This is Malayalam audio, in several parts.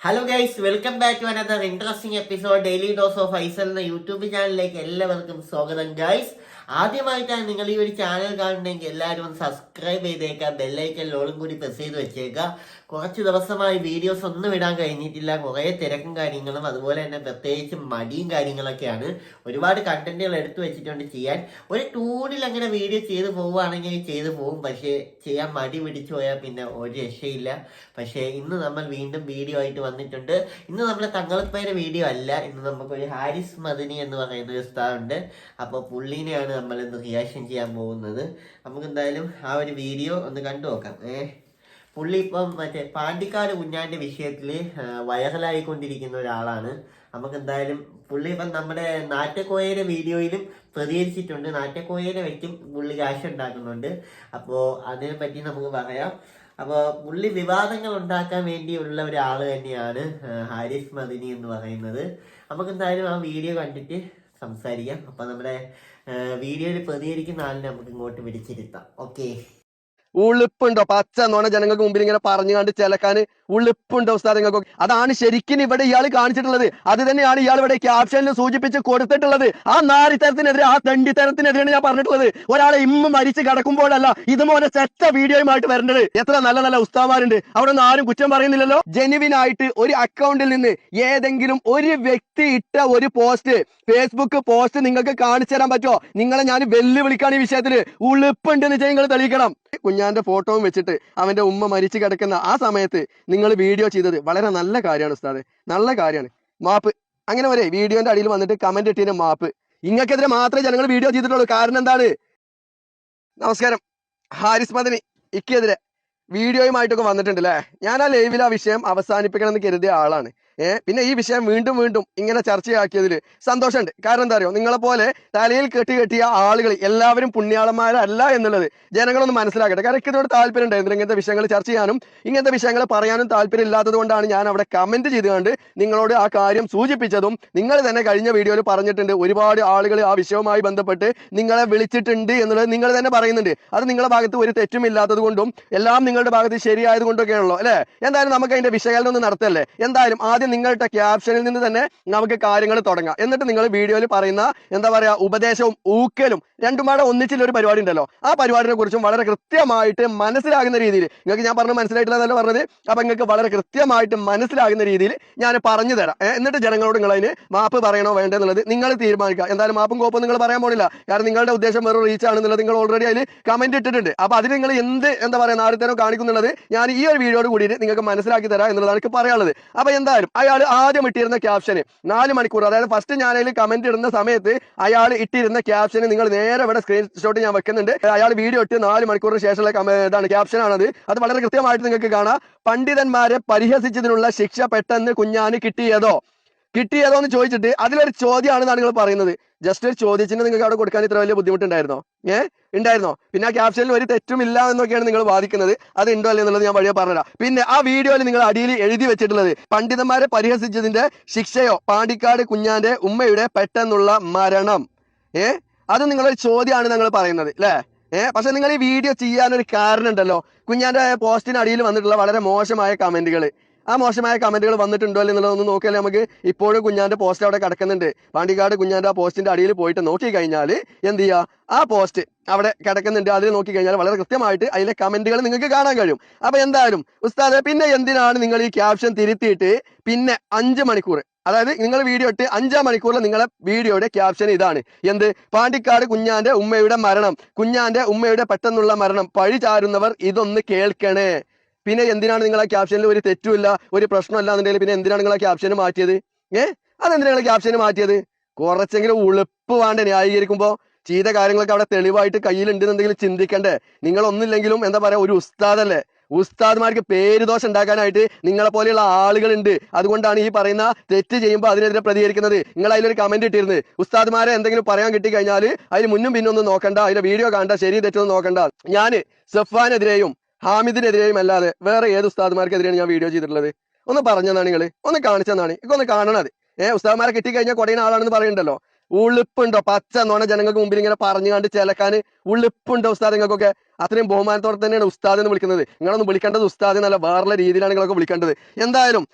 Hello guys welcome back to another interesting episode daily dose of ഐസൽ എന്ന യൂട്യൂബ് ചാനലിലേക്ക് എല്ലാവർക്കും സ്വാഗതം ഗൈസ് ആദ്യമായിട്ടാണ് നിങ്ങൾ ഈ ഒരു ചാനൽ കാണുന്നതെങ്കിൽ എല്ലാവരും ഒന്ന് സബ്സ്ക്രൈബ് ചെയ്തേക്കാം ബെല്ലൈക്കൻ ലോളും കൂടി പ്രസ് ചെയ്ത് വെച്ചേക്കുക. കുറച്ച് ദിവസമായി വീഡിയോസ് ഒന്നും ഇടാൻ കഴിഞ്ഞിട്ടില്ല. കുറേ തിരക്കും കാര്യങ്ങളും അതുപോലെ തന്നെ പ്രത്യേകിച്ച് മടിയും കാര്യങ്ങളൊക്കെയാണ്. ഒരുപാട് കണ്ടന്റുകൾ എടുത്തു വെച്ചിട്ടുണ്ട് ചെയ്യാൻ. ഒരു ടൂണിൽ അങ്ങനെ വീഡിയോ ചെയ്ത് പോവുകയാണെങ്കിൽ ചെയ്തു പോകും പക്ഷേ ചെയ്യാൻ മടി പിടിച്ചു പോയാൽ പിന്നെ ഒരു രക്ഷയില്ല. പക്ഷേ ഇന്ന് നമ്മൾ വീണ്ടും വീഡിയോ ആയിട്ട് വന്നിട്ടുണ്ട്. ഇന്ന് നമ്മൾ തങ്ങളപ്പേരെ വീഡിയോ അല്ല. ഇന്ന് നമുക്കൊരു ഹാരിസ് മദനി എന്ന് പറയുന്ന ഒരു സ്ഥലമുണ്ട് അപ്പോൾ പുള്ളീനെയാണ് നമ്മൾ ഇന്ന് റിയാക്ഷൻ ചെയ്യാൻ പോകുന്നത്. നമുക്ക് എന്തായാലും ആ ഒരു വീഡിയോ ഒന്ന് കണ്ടു നോക്കാം. ഏ പുള്ളി ഇപ്പം മറ്റേ പാണ്ടിക്കാട് കുഞ്ഞാന്റെ വിഷയത്തിൽ വൈറലായിക്കൊണ്ടിരിക്കുന്ന ഒരാളാണ്. നമുക്ക് എന്തായാലും പുള്ളി ഇപ്പം നമ്മുടെ നാറ്റക്കോയയുടെ വീഡിയോയിലും പ്രതികരിച്ചിട്ടുണ്ട്. നാറ്റക്കോയയുടെ വെച്ചും പുള്ളി കാശ് ഉണ്ടാക്കുന്നുണ്ട്. അപ്പോൾ അതിനെ പറ്റി നമുക്ക് പറയാം. അപ്പോൾ പുള്ളി വിവാദങ്ങൾ ഉണ്ടാക്കാൻ വേണ്ടിയുള്ള ഒരാൾ തന്നെയാണ് ഹാരിസ് മദിനി എന്ന് പറയുന്നത്. നമുക്ക് എന്തായാലും ആ വീഡിയോ കണ്ടിട്ട് സംസാരിക്കാം. അപ്പം നമ്മുടെ വീഡിയോയിൽ പ്രതികരിക്കുന്ന ആളിനെ നമുക്ക് ഇങ്ങോട്ട് വിളിച്ചിരുത്താം. ഓക്കെ ഉളുപ്പുണ്ടോ? പച്ച നോണ ജനങ്ങൾക്ക് മുമ്പിൽ ഇങ്ങനെ പറഞ്ഞു കണ്ട് ചിലക്കാന് ഉളുപ്പുണ്ടോ ഉസ്താദങ്ങൾക്കൊക്കെ അതാണ് ശരിക്കും ഇവിടെ ഇയാൾ കാണിച്ചിട്ടുള്ളത്. അത് തന്നെയാണ് ഇയാൾ ഇവിടെ ക്യാപ്ഷനിൽ സൂചിപ്പിച്ച് കൊടുത്തിട്ടുള്ളത്. ആ നാരിത്തരത്തിനെതിരെ ആ തണ്ടിത്തരത്തിനെതിരെയാണ് ഞാൻ പറഞ്ഞിട്ടുള്ളത്. ഒരാളെ ഇമ്മ മരിച്ച് കിടക്കുമ്പോഴല്ല ഇതുപോലെ ചെറ്റ വീഡിയോയുമായിട്ട് വരേണ്ടത്. എത്ര നല്ല നല്ല ഉസ്താമാരുണ്ട് അവിടെ ഒന്നും ആരും കുറ്റം പറയുന്നില്ലല്ലോ. ജെനുവിനായിട്ട് ഒരു അക്കൗണ്ടിൽ നിന്ന് ഏതെങ്കിലും ഒരു വ്യക്തി ഇട്ട ഒരു പോസ്റ്റ് ഫേസ്ബുക്ക് പോസ്റ്റ് നിങ്ങൾക്ക് കാണിച്ചു തരാൻ പറ്റുമോ? നിങ്ങളെ ഞാൻ വെല്ലുവിളിക്കാണ് ഈ വിഷയത്തിൽ. ഉളുപ്പുണ്ടെന്ന് വെച്ചാൽ നിങ്ങൾ തെളിയിക്കണം. കുഞ്ഞാന്റെ ഫോട്ടോയും വെച്ചിട്ട് അവന്റെ ഉമ്മ മരിച്ചു കിടക്കുന്ന ആ സമയത്ത് നിങ്ങൾ വീഡിയോ ചെയ്തത് വളരെ നല്ല കാര്യമാണ് ഉസ്താദ്. നല്ല കാര്യമാണ്. മാപ്പ്. അങ്ങനെ വരെ വീഡിയോന്റെ അടിയിൽ വന്നിട്ട് കമന്റ് ഇട്ടിന് മാപ്പ്. ഇങ്ങക്കെതിരെ മാത്രമേ ജനങ്ങൾ വീഡിയോ ചെയ്തിട്ടുള്ളൂ. കാരണം എന്താണ്? നമസ്കാരം. ഹാരിസ് മദനി ഇക്കെതിരെ. വീഡിയോയുമായിട്ടൊക്കെ വന്നിട്ടുണ്ട് അല്ലേ ഞാൻ ആ ലൈവിൽ ആ വിഷയം അവസാനിപ്പിക്കണം എന്ന് കരുതിയ ആളാണ്. പിന്നെ ഈ വിഷയം വീണ്ടും വീണ്ടും ഇങ്ങനെ ചർച്ചയാക്കിയതിൽ സന്തോഷമുണ്ട്. കാരണം എന്താ അറിയോ? നിങ്ങളെ പോലെ തലയിൽ കെട്ടി കെട്ടിയ ആളുകൾ എല്ലാവരും പുണ്യാളന്മാരല്ല എന്നുള്ളത് ജനങ്ങളൊന്ന് മനസ്സിലാക്കട്ടെ. കാരണം എനിക്ക് ഇതിനോട് താല്പര്യം ഉണ്ടായിരുന്നു ഇങ്ങനത്തെ വിഷയങ്ങൾ ചർച്ച ചെയ്യാനും ഇങ്ങനത്തെ വിഷയങ്ങൾ പറയാനും താല്പര്യം ഇല്ലാത്തത് കൊണ്ടാണ് ഞാൻ അവിടെ കമന്റ് ചെയ്തുകൊണ്ട് നിങ്ങളോട് ആ കാര്യം സൂചിപ്പിച്ചതും നിങ്ങൾ തന്നെ കഴിഞ്ഞ വീഡിയോയിൽ പറഞ്ഞിട്ടുണ്ട്. ഒരുപാട് ആളുകൾ ആ വിഷയവുമായി ബന്ധപ്പെട്ട് നിങ്ങളെ വിളിച്ചിട്ടുണ്ട് എന്നുള്ളത് നിങ്ങൾ തന്നെ പറയുന്നുണ്ട്. അത് നിങ്ങളുടെ ഭാഗത്ത് ഒരു തെറ്റും ഇല്ലാത്തത് കൊണ്ടും എല്ലാം നിങ്ങളുടെ ഭാഗത്ത് ശരിയായത് കൊണ്ടൊക്കെയാണല്ലോ അല്ലേ? എന്തായാലും നമുക്ക് അതിന്റെ വിശകലനം ഒന്ന് നടത്തല്ലേ? എന്തായാലും ആദ്യം നിങ്ങളുടെ ക്യാപ്ഷനിൽ നിന്ന് തന്നെ നമുക്ക് കാര്യങ്ങൾ തുടങ്ങാം. എന്നിട്ട് നിങ്ങൾ വീഡിയോയിൽ പറയുന്ന എന്താ പറയുക ഉപദേശവും ഊക്കലും രണ്ടും പാടെ ഒന്നിച്ചുള്ള ഒരു പരിപാടി ഉണ്ടല്ലോ. ആ പരിപാടിനെ കുറിച്ചും വളരെ കൃത്യമായിട്ട് മനസ്സിലാകുന്ന രീതിയിൽ നിങ്ങൾക്ക് ഞാൻ പറഞ്ഞു മനസ്സിലായിട്ടില്ല പറഞ്ഞത്. അപ്പൊ നിങ്ങൾക്ക് വളരെ കൃത്യമായിട്ട് മനസ്സിലാകുന്ന രീതിയിൽ ഞാൻ പറഞ്ഞു തരാം. എന്നിട്ട് ജനങ്ങളോട് നിങ്ങൾ അതിന് മാപ്പ് പറയണോ വേണ്ടെന്നുള്ളത് നിങ്ങൾ തീരുമാനിക്കുക. എന്തായാലും മാപ്പും കോപ്പും നിങ്ങൾ പറയാൻ പോണില്ല. കാരണം നിങ്ങളുടെ ഉദ്ദേശം വെറും റീച്ച് ആണെന്നുള്ളത് നിങ്ങൾ ഓൾറെഡി അതിൽ കമന്റ് ഇട്ടിട്ടുണ്ട്. അപ്പോൾ അതിന് നിങ്ങൾ എന്ത് എന്താ പറയാ നാടിത്തരം കാണിക്കുന്നുള്ളത് ഞാൻ ഈ ഒരു വീഡിയോയോട് കൂടിയിട്ട് നിങ്ങൾക്ക് മനസ്സിലാക്കി തരാം എന്നുള്ളതാണ് എനിക്ക് പറയാനുള്ളത്. അപ്പോൾ എന്തായാലും അയാൾ ആദ്യം ഇട്ടിരുന്ന ക്യാപ്ഷന് നാല് മണിക്കൂർ. അതായത് ഫസ്റ്റ് ഞാൻ അതിൽ കമന്റ് ഇടുന്ന സമയത്ത് അയാൾ ഇട്ടിരുന്ന ക്യാപ്ഷന് നിങ്ങൾ നേരെ ഇവിടെ സ്ക്രീൻഷോട്ട് ഞാൻ വെക്കുന്നുണ്ട്. അയാൾ വീഡിയോ ഇട്ട് നാല് മണിക്കൂറിന് ശേഷമുള്ള ഇതാണ് ക്യാപ്ഷൻ ആണത്. അത് വളരെ കൃത്യമായിട്ട് നിങ്ങൾക്ക് കാണാം. പണ്ഡിതന്മാരെ പരിഹസിച്ചതിനുള്ള ശിക്ഷ പെട്ടെന്ന് കുഞ്ഞാന് കിട്ടിയതോ? കിട്ടിയതോ എന്ന് ചോദിച്ചിട്ട് അതിലൊരു ചോദ്യമാണെന്നാണ് നിങ്ങൾ പറയുന്നത്. ജസ്റ്റ് ഒരു ചോദ്യത്തിന് നിങ്ങൾക്ക് അവിടെ കൊടുക്കാൻ ഇത്ര വലിയ ബുദ്ധിമുട്ടുണ്ടായിരുന്നോ? ഏ? ഉണ്ടായിരുന്നോ? പിന്നെ ആ ക്യാപ്ഷനിൽ ഒരു തെറ്റും ഇല്ല എന്നൊക്കെയാണ് നിങ്ങൾ വാദിക്കുന്നത്. അത് ഉണ്ടോ അല്ലേ എന്നുള്ളത് ഞാൻ വഴിയെ പറഞ്ഞുതരാം. പിന്നെ ആ വീഡിയോയിൽ നിങ്ങൾ അടിയിൽ എഴുതി വെച്ചിട്ടുള്ളത് പണ്ഡിതന്മാരെ പരിഹസിച്ചതിന്റെ ശിക്ഷയോ പാണ്ടിക്കാട് കുഞ്ഞാന്റെ ഉമ്മയുടെ പെട്ടെന്നുള്ള മരണം. ഏ? അത് നിങ്ങളൊരു ചോദ്യമാണ് നിങ്ങൾ പറയുന്നത് അല്ലേ ഏഹ് പക്ഷെ നിങ്ങൾ ഈ വീഡിയോ ചെയ്യാനൊരു കാരണം ഉണ്ടല്ലോ. കുഞ്ഞാന്റെ പോസ്റ്റിന് അടിയിൽ വന്നിട്ടുള്ള വളരെ മോശമായ കമന്റുകൾ ആ മോശമായ കമന്റുകൾ വന്നിട്ടുണ്ടോ അല്ലേ എന്നുള്ളത് നമുക്ക് ഇപ്പോഴും കുഞ്ഞാന്റെ പോസ്റ്റ് അവിടെ കിടക്കുന്നുണ്ട്. പാണ്ടിക്കാട് കുഞ്ഞാന്റെ ആ പോസ്റ്റിന്റെ അടിയിൽ പോയിട്ട് നോക്കി കഴിഞ്ഞാൽ എന്ത് ചെയ്യുക ആ പോസ്റ്റ് അവിടെ കിടക്കുന്നുണ്ട്. അതിൽ നോക്കി കഴിഞ്ഞാൽ വളരെ കൃത്യമായിട്ട് അതിലെ കമന്റുകൾ നിങ്ങൾക്ക് കാണാൻ കഴിയും. അപ്പൊ എന്തായാലും ഉസ്താദ് പിന്നെ എന്തിനാണ് നിങ്ങൾ ഈ ക്യാപ്ഷൻ തിരുത്തിയിട്ട് പിന്നെ അഞ്ച് മണിക്കൂർ? അതായത് നിങ്ങൾ വീഡിയോ ഇട്ട് അഞ്ചാം മണിക്കൂറിൽ നിങ്ങളെ വീഡിയോയുടെ ക്യാപ്ഷൻ ഇതാണ്. എന്ത്? പാണ്ടിക്കാട് കുഞ്ഞാന്റെ ഉമ്മയുടെ മരണം. കുഞ്ഞാന്റെ ഉമ്മയുടെ പെട്ടെന്നുള്ള മരണം. പഴി ചാരുന്നവർ ഇതൊന്ന് കേൾക്കണേ. പിന്നെ എന്തിനാണ് നിങ്ങൾ ആ ക്യാപ്ഷനിൽ ഒരു തെറ്റുമില്ല ഒരു പ്രശ്നമല്ല എന്നുണ്ടെങ്കിൽ പിന്നെ എന്തിനാണ് നിങ്ങൾ ആ ക്യാപ്ഷന് മാറ്റിയത്? ഏ? അതെന്തിനാണ് നിങ്ങൾ ക്യാപ്ഷന് മാറ്റിയത്? കുറച്ചെങ്കിലും ഉളുപ്പ് വേണ്ട ന്യായീകരിക്കുമ്പോ ചെയ്ത കാര്യങ്ങളൊക്കെ അവിടെ തെളിവായിട്ട് കയ്യിലുണ്ടെന്നുണ്ടെങ്കിൽ ചിന്തിക്കണ്ടേ. നിങ്ങൾ ഒന്നില്ലെങ്കിലും എന്താ പറയാ ഒരു ഉസ്താദല്ലേ? ഉസ്താദ്മാർക്ക് പേരുദോഷം ഉണ്ടാക്കാനായിട്ട് നിങ്ങളെ പോലെയുള്ള ആളുകളുണ്ട്. അതുകൊണ്ടാണ് ഈ പറയുന്ന തെറ്റ് ചെയ്യുമ്പോൾ അതിനെതിരെ പ്രതികരിക്കുന്നത്. നിങ്ങൾ അതിലൊരു കമന്റ് ഇട്ടിരുന്നു. ഉസ്താദ്മാരെ എന്തെങ്കിലും പറയാൻ കിട്ടിക്കഴിഞ്ഞാൽ അതിന് മുന്നും പിന്നൊന്നും നോക്കണ്ട. അതിന്റെ വീഡിയോ കാണണ്ട ശരി തെറ്റൊന്നും നോക്കണ്ട. ഞാൻ സഫാനെതിരെയും ഹാമിദിനെതിരെയും അല്ലാതെ വേറെ ഏത് ഉസ്താദ്മാർക്കെതിരെയാണ് ഞാൻ വീഡിയോ ചെയ്തിട്ടുള്ളത്? ഒന്ന് പറഞ്ഞതാണ് നിങ്ങൾ ഒന്ന് കാണിച്ചതാണ് ഒന്ന് കാണണത് ഏഹ് ഉസ്താദ്മാരെ കിട്ടിക്കഴിഞ്ഞാൽ കുറയുന്ന ആളാണെന്ന് പറയണ്ടല്ലോ? ഉള്ളിപ്പുണ്ടോ പച്ച നോണ ജനങ്ങൾക്ക് മുമ്പിൽ ഇങ്ങനെ പറഞ്ഞു കണ്ട് ചിലക്കാൻ ഉള്ളിപ്പുണ്ടോ ഉസ്താദ് നിങ്ങൾക്കൊക്കെ? അത്രയും ബഹുമാനത്തോടെ തന്നെയാണ് ഉസ്താദ് എന്ന് വിളിക്കുന്നത്. നിങ്ങളൊന്നും വിളിക്കേണ്ടത് ഉസ്താദ് എന്നല്ല വേറെ രീതിയിലാണ് നിങ്ങളൊക്കെ വിളിക്കേണ്ടത്. എന്തായാലും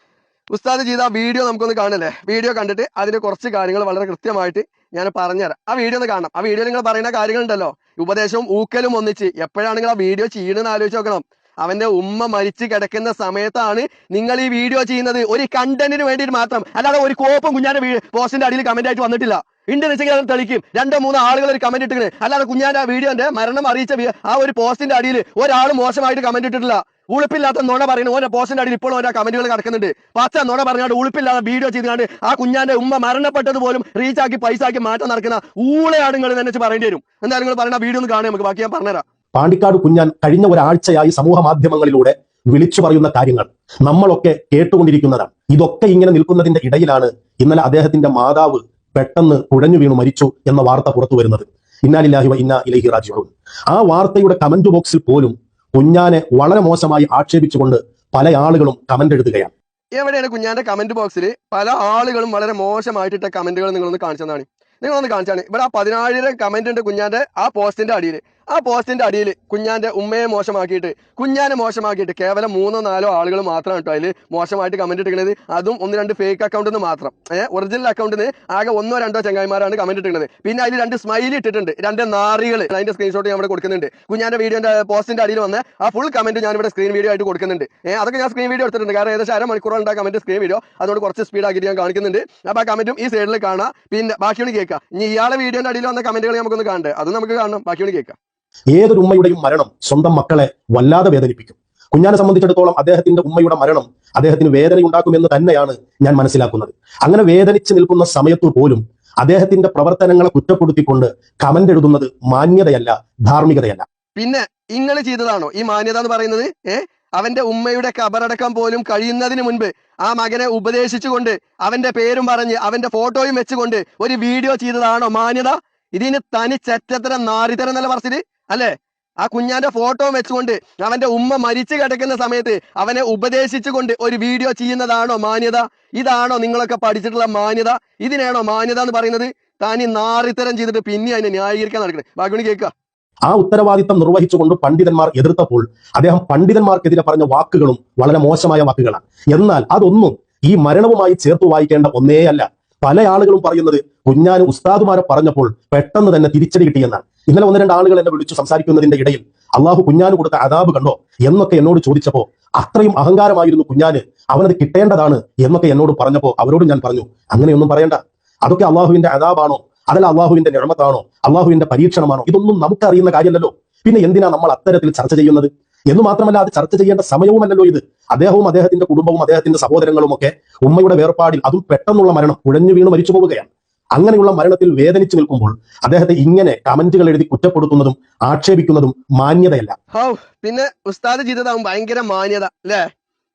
ഉസ്താദ് ചെയ്ത ആ വീഡിയോ നമുക്കൊന്ന് കാണല്ലേ വീഡിയോ കണ്ടിട്ട് അതിന്റെ കുറച്ച് കാര്യങ്ങൾ വളരെ കൃത്യമായിട്ട് ഞാൻ പറഞ്ഞുതരാം. ആ വീഡിയോ ഒന്ന് കാണണം. ആ വീഡിയോ നിങ്ങൾ പറയുന്ന കാര്യങ്ങളുണ്ടല്ലോ. ഉപദേശവും ഊക്കലും ഒന്നിച്ച് എപ്പോഴാണ് നിങ്ങൾ ആ വീഡിയോ ചെയ്യണമെന്ന് ആലോചിച്ച് നോക്കണം. അവന്റെ ഉമ്മ മരിച്ചു കിടക്കുന്ന സമയത്താണ് നിങ്ങൾ ഈ വീഡിയോ ചെയ്യുന്നത്. ഒരു കണ്ടന്റിന് വേണ്ടിയിട്ട് മാത്രം. അല്ലാതെ ഒരു കോപ്പും കുഞ്ഞാന്റെ പോസ്റ്റിന്റെ അടിയിൽ കമന്റ് ആയിട്ട് വന്നിട്ടില്ല. ഉണ്ട് വെച്ചെങ്കിൽ അത് തെളിക്കും രണ്ടോ മൂന്നോ ആളുകൾ ഒരു കമന്റ് ഇട്ടിട്ടുണ്ട് അല്ലാതെ കുഞ്ഞാന്റെ ആ വീഡിയോന്റെ മരണം അറിയിച്ച ആ ഒരു പോസ്റ്റിന്റെ അടിയിൽ ഒരാൾ മോശമായിട്ട് കമന്റ് ഇട്ടിട്ടില്ല. ഉളുപ്പില്ലാത്ത നുണ പറയുന്നു. ഓരോ പോസ്റ്റിന്റെ അടിയിൽ ഇപ്പോഴും ഓരോ കമന്റുകൾ കിടക്കുന്നുണ്ട്. പച്ച നുണ പറഞ്ഞാണ്ട് ഉളുപ്പില്ലാതെ വീഡിയോ ചെയ്തുകൊണ്ട് ആ കുഞ്ഞാന്റെ ഉമ്മ മരണപ്പെട്ടത് പോലും റീച്ച് ആക്കി പൈസ ആക്കി മാറ്റം നടക്കുന്ന ഊളയാണ് നിങ്ങൾ തന്നെ പറയേണ്ടി വരും. എന്തായാലും നിങ്ങൾ പറയുന്ന വീഡിയോ ഒന്ന് കാണുക നമുക്ക്. ബാക്കി ഞാൻ പറഞ്ഞുതരാം. പാണ്ടിക്കാട് കുഞ്ഞാൻ കഴിഞ്ഞ ഒരാഴ്ചയായി സമൂഹ മാധ്യമങ്ങളിലൂടെ വിളിച്ചു പറയുന്ന കാര്യങ്ങൾ നമ്മളൊക്കെ കേട്ടുകൊണ്ടിരിക്കുന്നതാണ്. ഇതൊക്കെ ഇങ്ങനെ നിൽക്കുന്നതിന്റെ ഇടയിലാണ് ഇന്നലെ അദ്ദേഹത്തിന്റെ മാതാവ് പെട്ടെന്ന് കുഴഞ്ഞു വീണു മരിച്ചു എന്ന വാർത്ത പുറത്തു വരുന്നത്. ഇന്നാലില്ലാഹി ഇന്ന ഇലഹി റാജിഊൻ. ആ വാർത്തയുടെ കമന്റ് ബോക്സിൽ പോലും കുഞ്ഞാനെ വളരെ മോശമായി ആക്ഷേപിച്ചുകൊണ്ട് പല ആളുകളും കമന്റ് എഴുതുകയാണ് എവിടെയാണ് കുഞ്ഞാന്റെ കമന്റ് ബോക്സിൽ പല ആളുകളും വളരെ മോശമായിട്ടിട്ട കമന്റുകൾ നിങ്ങളൊന്ന് കാണിച്ചതാണ്. നിങ്ങളൊന്ന് കാണിച്ചാണ്. ഇവിടെ ആ പതിനായിരം കമന്റ് ഉണ്ട് കുഞ്ഞാന്റെ ആ പോസ്റ്റിന്റെ അടിയിൽ ആ പോസ്റ്റിന്റെ അടിയിൽ കുഞ്ഞാന്റെ ഉമ്മയെ മോശമാക്കിയിട്ട് കുഞ്ഞാനെ മോശമാക്കിയിട്ട് കേവലം മൂന്നോ നാലോ ആളുകൾ മാത്രമാണ് കേട്ടോ അതിൽ മോശമായിട്ട് കമന്റ് ഇട്ടിരിക്കുന്നത്. അതും ഒന്ന് രണ്ട് ഫേക്ക് അക്കൗണ്ടിൽ നിന്ന് മാത്രം. ഏഹ് ഒറിജിനൽ അക്കൗണ്ടിൽ നിന്ന് ആകെ ഒന്നോ രണ്ടോ ചങ്ങായിമാരാണ് കമന്റ് ഇട്ടിരിക്കുന്നത്. പിന്നെ അതിൽ രണ്ട് സ്മൈലി ഇട്ടിട്ടുണ്ട് രണ്ട് നാറികൾ അതിന്റെ സ്ക്രീൻഷോട്ട് ഞാൻ ഇവിടെ കൊടുക്കുന്നുണ്ട്. കുഞ്ഞാന്റെ വീഡിയോന്റെ പോസ്റ്റിന്റെ അടിയിൽ വന്ന ആ ഫുൾ കമന്റ് ഞാൻ ഇവിടെ സ്ക്രീൻ വീഡിയോ ആയിട്ട് കൊടുക്കുന്നുണ്ട്. ഏഹ് അതൊക്കെ ഞാൻ സ്ക്രീൻ വീഡിയോ എടുത്തിട്ടുണ്ട്. കാരണം ഏകദേശം അരമണിക്കൂറുണ്ട് ആ കമന്റ് സ്ക്രീൻ വീഡിയോ അതുകൊണ്ട് കുറച്ച് സ്പീഡ് ആക്കിയിട്ട് ഞാൻ കാണിക്കുന്നുണ്ട്. അപ്പൊ ആ കമന്റും ഈ സൈഡിൽ കാണാം. പിന്നെ ബാക്കിയോട് കേൾക്കാം. ഇനി ഇയാളെ വീഡിയോന്റെ അടിയിൽ വന്ന കമന്റുകൾ നമുക്കൊന്ന് കാണണ്ടേ? അത് നമുക്ക് കാണണം. ബാക്കിയോട് കേൾക്കാം. ഏതൊരു ഉമ്മയുടെയും മരണം സ്വന്തം മക്കളെ വല്ലാതെ വേദനിപ്പിക്കും. കുഞ്ഞാനെ സംബന്ധിച്ചിടത്തോളം അദ്ദേഹത്തിന്റെ ഉമ്മയുടെ മരണം അദ്ദേഹത്തിന് വേദനയുണ്ടാക്കുമെന്ന് തന്നെയാണ് ഞാൻ മനസ്സിലാക്കുന്നത്. അങ്ങനെ വേദനിച്ച് നിൽക്കുന്ന സമയത്തു പോലും അദ്ദേഹത്തിന്റെ പ്രവർത്തനങ്ങളെ കുറ്റപ്പെടുത്തിക്കൊണ്ട് കമന്റ് എഴുതുന്നത് മാന്യതയല്ല ധാർമ്മികതയല്ല. പിന്നെ നിങ്ങൾ ചെയ്തതാണോ? ഈ മാന്യത എന്ന് പറയുന്നത്? അവന്റെ ഉമ്മയുടെ കബറടക്കം പോലും കഴിയുന്നതിന് മുൻപ് ആ മകനെ ഉപദേശിച്ചുകൊണ്ട് അവന്റെ പേരും പറഞ്ഞ് അവന്റെ ഫോട്ടോയും വെച്ചുകൊണ്ട് ഒരു വീഡിയോ ചെയ്തതാണോ മാന്യത? ഇതിന് തനി ചെറ്റത്തരം നാരിതരം എന്നല്ല പറച്ചിൽ. അല്ലേ? ആ കുഞ്ഞാന്റെ ഫോട്ടോ വെച്ചുകൊണ്ട് അവന്റെ ഉമ്മ മരിച്ചു കിടക്കുന്ന സമയത്ത് അവനെ ഉപദേശിച്ചുകൊണ്ട് ഒരു വീഡിയോ ചെയ്യുന്നതാണോ മാന്യത? ഇതാണോ നിങ്ങളൊക്കെ പഠിച്ചിട്ടുള്ള മാന്യത? ഇതിനാണോ മാന്യത എന്ന് പറയുന്നത്? താനി നാറിത്തരം ചെയ്തിട്ട് പിന്നെ അതിനെ ന്യായീകരിക്കാൻ നടക്കുന്നത് ബാക്കി കേൾക്കുക. ആ ഉത്തരവാദിത്തം നിർവഹിച്ചുകൊണ്ട് പണ്ഡിതന്മാർ എതിർത്തപ്പോൾ അദ്ദേഹം പണ്ഡിതന്മാർക്കെതിരെ പറഞ്ഞ വാക്കുകളും വളരെ മോശമായ വാക്കുകളാണ്. എന്നാൽ അതൊന്നും ഈ മരണവുമായി ചേർത്ത് വായിക്കേണ്ട ഒന്നേയല്ല. പല ആളുകളും പറയുന്നത് കുഞ്ഞാന് ഉസ്താദുമാരെ പറഞ്ഞപ്പോൾ പെട്ടെന്ന് തന്നെ തിരിച്ചടി കിട്ടിയെന്നാണ്. ഇന്നലെ ഒന്ന് രണ്ട് ആളുകൾ എന്നെ വിളിച്ചു സംസാരിക്കുന്നതിന്റെ ഇടയിൽ അള്ളാഹു കുഞ്ഞാന് കൊടുത്ത അതാബ് കണ്ടോ? എന്നൊക്കെ എന്നോട് ചോദിച്ചപ്പോ അത്രയും അഹങ്കാരമായിരുന്നു കുഞ്ഞാന് അവനത് കിട്ടേണ്ടതാണ് എന്നൊക്കെ എന്നോട് പറഞ്ഞപ്പോ അവരോട് ഞാൻ പറഞ്ഞു അങ്ങനെയൊന്നും പറയണ്ട. അതൊക്കെ അള്ളാഹുവിന്റെ അതാബാണോ അതല്ല അള്ളാഹുവിന്റെ നിഴമത്താണോ? അള്ളാഹുവിന്റെ പരീക്ഷണമാണോ? ഇതൊന്നും നമുക്ക് അറിയുന്ന കാര്യമല്ലല്ലോ. പിന്നെ എന്തിനാ നമ്മൾ അത്തരത്തിൽ ചർച്ച ചെയ്യുന്നത്? എന്ന് മാത്രമല്ല അത് ചർച്ച ചെയ്യേണ്ട സമയവുമല്ലല്ലോ ഇത്. അദ്ദേഹവും അദ്ദേഹത്തിന്റെ കുടുംബവും അദ്ദേഹത്തിന്റെ സഹോദരങ്ങളും ഒക്കെ ഉമ്മയുടെ വേർപാടിൽ അതും പെട്ടെന്നുള്ള മരണം കുഴഞ്ഞു വീണ് മരിച്ചു പോവുകയാണ് അങ്ങനെയുള്ള മരണത്തിൽ വേദനിച്ചു നിൽക്കുമ്പോൾ അദ്ദേഹത്തെ ഇങ്ങനെ കമന്റുകൾ എഴുതി കുറ്റപ്പെടുത്തുന്നതും ആക്ഷേപിക്കുന്നതും മാന്യതയല്ല. പിന്നെ ഉസ്താദ് ചെയ്തതാവും ഭയങ്കര മാന്യത അല്ലേ?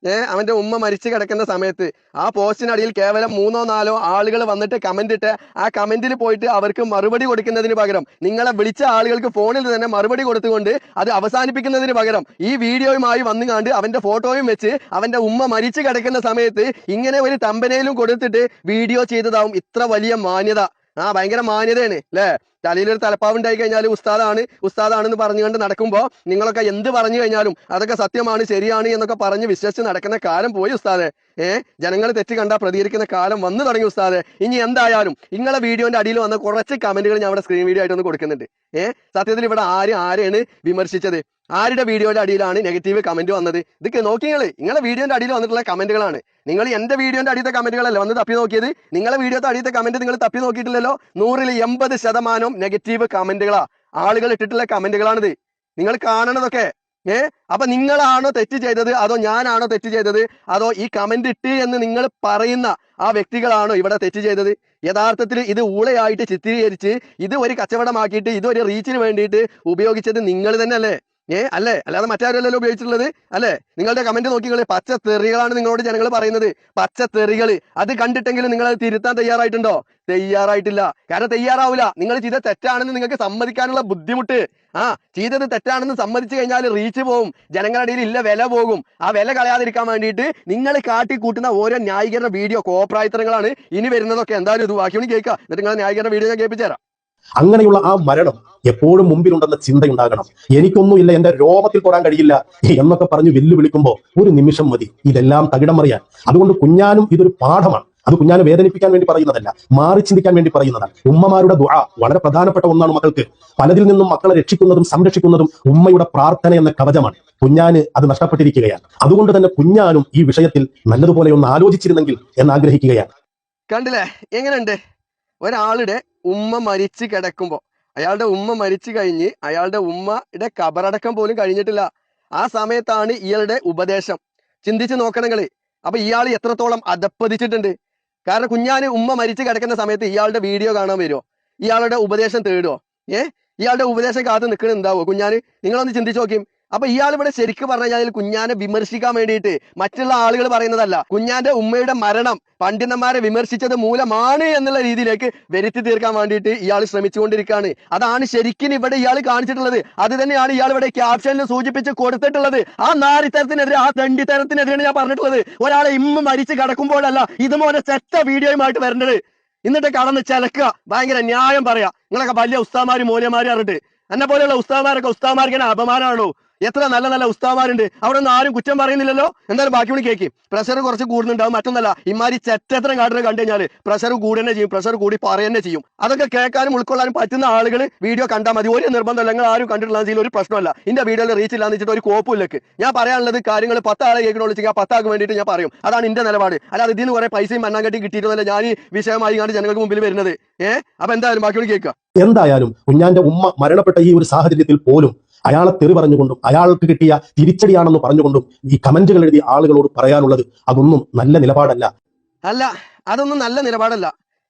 ഏ അവന്റെ ഉമ്മ മരിച്ചു കിടക്കുന്ന സമയത്ത് ആ പോസ്റ്റിനടിയിൽ കേവലം മൂന്നോ നാലോ ആളുകൾ വന്നിട്ട് കമന്റ് ഇട്ട് ആ കമന്റിൽ പോയിട്ട് അവർക്ക് മറുപടി കൊടുക്കുന്നതിന് പകരം നിങ്ങളെ വിളിച്ച ആളുകൾക്ക് ഫോണിൽ തന്നെ മറുപടി കൊടുത്തുകൊണ്ട് അത് അവസാനിപ്പിക്കുന്നതിന് പകരം ഈ വീഡിയോയുമായി വന്നുകാണ്ട് അവന്റെ ഫോട്ടോയും വെച്ച് അവന്റെ ഉമ്മ മരിച്ചു കിടക്കുന്ന സമയത്ത് ഇങ്ങനെ ഒരു തമ്പനയിലും കൊടുത്തിട്ട് വീഡിയോ ചെയ്തതാവും. ഇത്ര വലിയ മാന്യത. ആ ഭയങ്കര മാന്യതയാണ് അല്ലേ തലയിലൊരു തലപ്പാവ് ഉണ്ടായി കഴിഞ്ഞാൽ ഉസ്താദാണ് ഉസ്താദാണെന്ന് പറഞ്ഞുകൊണ്ട് നടക്കുമ്പോൾ നിങ്ങളൊക്കെ എന്ത് പറഞ്ഞു കഴിഞ്ഞാലും അതൊക്കെ സത്യമാണ് ശരിയാണ് എന്നൊക്കെ പറഞ്ഞ് വിശ്വസിച്ച് നടക്കുന്ന കാലം പോയി ഉസ്താദെ. ഏ? ജനങ്ങൾ തെറ്റ് കണ്ടാൽ പ്രതികരിക്കുന്ന കാലം വന്നു തുടങ്ങി ഉസ്താദെ. ഇനി എന്തായാലും നിങ്ങളെ വീഡിയോന്റെ അടിയിൽ വന്ന കുറച്ച് കമന്റുകൾ ഞാൻ ഇവിടെ സ്ക്രീൻ വീഡിയോ ആയിട്ടൊന്ന് കൊടുക്കുന്നുണ്ട്. ഏ? സത്യത്തിൽ ഇവിടെ ആര് ആരെയാണ് വിമർശിച്ചത്? ആരുടെ വീഡിയോയുടെ അടിയിലാണ് നെഗറ്റീവ് കമന്റ് വന്നത്? ഇതൊക്കെ നിങ്ങൾ നിങ്ങളുടെ വീഡിയോന്റെ അടിയിൽ വന്നിട്ടുള്ള കമന്റുകളാണ്. നിങ്ങൾ എന്റെ വീഡിയോന്റെ അടിയത്തെ കമന്റുകളല്ല? വന്ന് തപ്പി നോക്കിയത്? നിങ്ങളുടെ വീഡിയോത്തെ അടിയത്തെ കമന്റ് നിങ്ങൾ തപ്പി നോക്കിയിട്ടില്ലല്ലോ? നൂറിൽ എൺപത് ശതമാനം നെഗറ്റീവ് കമന്റുകളാ ആളുകൾ ഇട്ടിട്ടുള്ള കമന്റുകളാണിത്. നിങ്ങൾ കാണണതൊക്കെ ഏ? അപ്പൊ നിങ്ങളാണോ തെറ്റ് ചെയ്തത്? അതോ ഞാനാണോ തെറ്റ് ചെയ്തത്? അതോ ഈ കമന്റ് ഇട്ട് എന്ന് നിങ്ങൾ പറയുന്ന ആ വ്യക്തികളാണോ ഇവിടെ തെറ്റ് ചെയ്തത്? യഥാർത്ഥത്തിൽ ഇത് ഊളയായിട്ട് ചിത്രീകരിച്ച് ഇത് ഒരു കച്ചവടമാക്കിയിട്ട് ഇത് ഒരു റീച്ചിന് വേണ്ടിയിട്ട് ഉപയോഗിച്ചത് നിങ്ങൾ തന്നെ അല്ലേ ഏ അല്ലേ? അല്ലാതെ മറ്റാരല്ലോ ഉപയോഗിച്ചിട്ടുള്ളത്? അല്ലേ? നിങ്ങളുടെ കമന്റ് നോക്കിക്കളെ. പച്ച തെറികളാണ് നിങ്ങളോട് ജനങ്ങൾ പറയുന്നത്. പച്ച തെറികൾ അത് കണ്ടിട്ടെങ്കിലും നിങ്ങൾ അത് തിരുത്താൻ തയ്യാറായിട്ടുണ്ടോ? തയ്യാറായിട്ടില്ല. കാരണം തയ്യാറാവില്ല നിങ്ങൾ ചെയ്ത തെറ്റാണെന്ന് നിങ്ങൾക്ക് സമ്മതിക്കാനുള്ള ബുദ്ധിമുട്ട്. ആ ചെയ്തത് തെറ്റാണെന്ന് സമ്മതിച്ചു കഴിഞ്ഞാൽ റീച്ച് പോകും ജനങ്ങളുടെ ഇടയിൽ ഇല്ല വില പോകും. ആ വില കളയാതിരിക്കാൻ വേണ്ടിയിട്ട് നിങ്ങൾ കാട്ടി കൂട്ടുന്ന ഓരോ ന്യായീകരണ വീഡിയോ കോപ്രായത്തരങ്ങളാണ് ഇനി വരുന്നതൊക്കെ. എന്തായാലും ഇത് ബാക്കി കേൾക്കുക. എന്നിട്ട് നിങ്ങൾ ന്യായീകരണ വീഡിയോ ഞാൻ കേൾപ്പിച്ചു തരാം അങ്ങനെയുള്ള ആ മരണം എപ്പോഴും മുമ്പിലുണ്ടെന്ന ചിന്തയുണ്ടാകണം. എനിക്കൊന്നുമില്ല എന്റെ രോമത്തിൽ തൊടാൻ കഴിയില്ല എന്നൊക്കെ പറഞ്ഞ് വെല്ലുവിളിക്കുമ്പോൾ ഒരു നിമിഷം മതി. ഇതെല്ലാം തകിടം മറിയാൻ അതുകൊണ്ട് കുഞ്ഞാനും ഇതൊരു പാഠമാണ്. അത് കുഞ്ഞാനെ വേദനിപ്പിക്കാൻ വേണ്ടി പറയുന്നതല്ല മാറി ചിന്തിക്കാൻ വേണ്ടി പറയുന്നതാണ്. ഉമ്മമാരുടെ ദുആ വളരെ പ്രധാനപ്പെട്ട ഒന്നാണ് മക്കൾക്ക്. പലതിൽ നിന്നും മക്കളെ രക്ഷിക്കുന്നതും സംരക്ഷിക്കുന്നതും ഉമ്മയുടെ പ്രാർത്ഥന എന്ന കവചമാണ്. കുഞ്ഞാന് അത് നഷ്ടപ്പെട്ടിരിക്കുകയാണ്. അതുകൊണ്ട് തന്നെ കുഞ്ഞാനും ഈ വിഷയത്തിൽ നല്ലതുപോലെ ഒന്ന് ആലോചിച്ചിരുന്നെങ്കിൽ എന്ന് ആഗ്രഹിക്കുകയാണ്. കണ്ടില്ലേ? എങ്ങനെയുണ്ട്? ഒരാളുടെ ഉമ്മ മരിച്ചു കിടക്കുമ്പോൾ അയാളുടെ ഉമ്മ മരിച്ചു കഴിഞ്ഞ് അയാളുടെ ഉമ്മയുടെ കബറടക്കം പോലും കഴിഞ്ഞിട്ടില്ല. ആ സമയത്താണ് ഇയാളുടെ ഉപദേശം. ചിന്തിച്ച് നോക്കണങ്ങൾ അപ്പൊ ഇയാൾ എത്രത്തോളം അധപ്പതിച്ചിട്ടുണ്ട്. കാരണം കുഞ്ഞാന് ഉമ്മ മരിച്ചു കിടക്കുന്ന സമയത്ത് ഇയാളുടെ വീഡിയോ കാണാൻ വരുമോ ഇയാളുടെ ഉപദേശം തേടുവോ? ഏഹ് ഇയാളുടെ ഉപദേശം കാത്ത് നിൽക്കണ ഉണ്ടാവോ കുഞ്ഞാന്? നിങ്ങളൊന്ന് ചിന്തിച്ചു നോക്കിയും. അപ്പൊ ഇയാൾ ഇവിടെ ശരിക്കും പറഞ്ഞു കഴിഞ്ഞാൽ കുഞ്ഞാനെ വിമർശിക്കാൻ വേണ്ടിയിട്ട് മറ്റുള്ള ആളുകൾ പറയുന്നതല്ല. കുഞ്ഞാന്റെ ഉമ്മയുടെ മരണം പണ്ഡിതന്മാരെ വിമർശിച്ചത് മൂലമാണ് എന്നുള്ള രീതിയിലേക്ക് വരുത്തി തീർക്കാൻ വേണ്ടിയിട്ട് ഇയാൾ ശ്രമിച്ചുകൊണ്ടിരിക്കുകയാണ്. അതാണ് ശരിക്കും ഇവിടെ ഇയാൾ കാണിച്ചിട്ടുള്ളത്. അത് തന്നെയാണ് ഇയാൾ ഇവിടെ ക്യാപ്ഷനിൽ സൂചിപ്പിച്ച് കൊടുത്തിട്ടുള്ളത്. ആ നാരിത്തരത്തിനെതിരെ ആ തണ്ടിത്തരത്തിനെതിരെയാണ് ഞാൻ പറഞ്ഞിട്ടുള്ളത്. ഒരാളെ ഇമ്മ മരിച്ച് കിടക്കുമ്പോഴല്ല ഇതുപോലെ ചെറ്റ വീഡിയോയുമായിട്ട് വരേണ്ടത്. എന്നിട്ട് കടന്ന് ചിലക്കുക. ഭയങ്കര ന്യായം പറയാ. നിങ്ങളൊക്കെ വലിയ ഉസ്താമാര് മൂല്യമാര് പറഞ്ഞിട്ട്. എന്നെ പോലെയുള്ള ഉസ്താമാരൊക്കെ ഉസ്താമാർക്ക് അപമാനമാണോ? എത്ര നല്ല നല്ല ഉസ്താമാരുണ്ട് അവിടെ ഒന്നും ആരും കുറ്റം പറയുന്നില്ലല്ലോ. എന്തായാലും ബാക്കി കൂടി കേക്ക്. പ്രഷർ കുറച്ച് കൂടുന്നുണ്ടാവും. മറ്റൊന്നല്ല ഇമാരി ചെറ്റത്രം കാട്ടുന്നത് കണ്ടു കഴിഞ്ഞാൽ പ്രഷർ കൂടുതന്നെ ചെയ്യും. പ്രഷർ കൂടി പറയുന്നേ ചെയ്യും. അതൊക്കെ കേൾക്കാനും ഉൾക്കൊള്ളാനും പറ്റുന്ന ആളുകൾ വീഡിയോ കണ്ടാൽ മതി. ഒരു നിർബന്ധമല്ല നിങ്ങൾ ആരും കണ്ടിട്ടില്ല ഒരു പ്രശ്നമല്ല ഇന്റെ വീഡിയോയിൽ റീച്ച് ഇല്ലാന്ന് വെച്ചിട്ട് ഒരു കോപ്പില്ലേക്ക് ഞാൻ പറയാനുള്ളത് കാര്യങ്ങൾ പത്താളെ കേൾക്കണുള്ളൂ വെച്ചാൽ പത്താൾക്ക് വേണ്ടിയിട്ട് ഞാൻ പറയും. അതാണ് എന്റെ നിലപാട്. അല്ലാതെ ഇതിന് കുറെ പൈസയും മണ്ണാങ്കട്ടി കിട്ടിയിട്ടൊന്നല്ല ഞാൻ ഈ വിഷയമായി കണ്ട് ജനങ്ങൾക്ക് മുമ്പിൽ വരുന്നത്. ഏഹ് അപ്പൊ എന്തായാലും ബാക്കി കൂടി കേൾക്കുക. എന്തായാലും കുഞ്ഞാന്റെ ഉമ്മ മരണപ്പെട്ട ഈ ഒരു സാഹചര്യത്തിൽ പോലും അയാളെ തെറി പറഞ്ഞുകൊണ്ടും അയാൾക്ക് കിട്ടിയ തിരിച്ചടിയാണെന്ന് പറഞ്ഞുകൊണ്ടും ഈ കമന്റുകൾ എഴുതിയ ആളുകളോട് പറയാനുള്ളത് അതൊന്നും നല്ല നിലപാടല്ല. അല്ല അതൊന്നും നല്ല നിലപാടല്ല.